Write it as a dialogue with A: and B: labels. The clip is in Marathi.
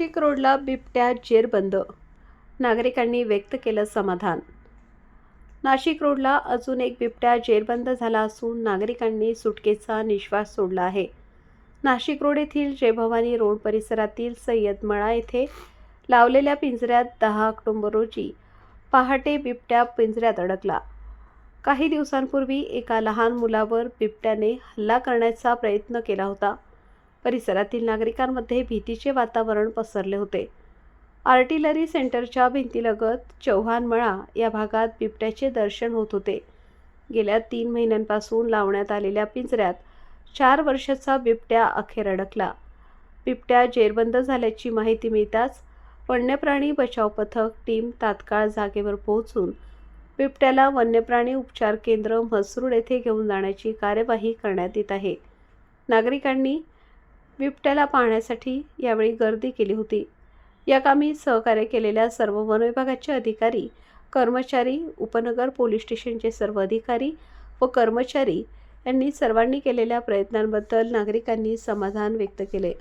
A: नाशिक रोडला बिबट्या जेरबंद नागरिकांनी व्यक्त केलं समाधान. नाशिक रोडला अजून एक बिबट्या जेरबंद झाला असून नागरिकांनी सुटकेचा निश्वास सोडला आहे. नाशिक रोड येथील जयभवानी रोड परिसरातील सय्यद मळा येथे लावलेल्या पिंजऱ्यात दहा ऑक्टोबर रोजी पहाटे बिबट्या पिंजऱ्यात अडकला. काही दिवसांपूर्वी एका लहान मुलावर बिबट्याने हल्ला करण्याचा प्रयत्न केला होता. परिसरातील नागरिकांमध्ये भीतीचे वातावरण पसरले होते. आर्टिलरी सेंटरच्या भिंतीलगत चव्हाणमळा या भागात बिबट्याचे दर्शन होत होते. गेल्या तीन महिन्यांपासून लावण्यात आलेल्या पिंजऱ्यात चार वर्षाचा बिबट्या अखेर अडकला. बिबट्या जेरबंद झाल्याची माहिती मिळताच वन्यप्राणी बचाव पथक टीम तात्काळ जागेवर पोहोचून बिबट्याला वन्यप्राणी उपचार केंद्र म्हसरूड येथे घेऊन जाण्याची कार्यवाही करण्यात येत आहे. नागरिकांनी बिबट्याला पाहण्यासाठी यावेळी गर्दी केली होती. या कामी सहकार्य केलेल्या सर्व वनविभागाचे अधिकारी कर्मचारी उपनगर पोलीस स्टेशनचे सर्व अधिकारी व कर्मचारी यांनी सर्वांनी केलेल्या प्रयत्नांबद्दल नागरिकांनी समाधान व्यक्त केले.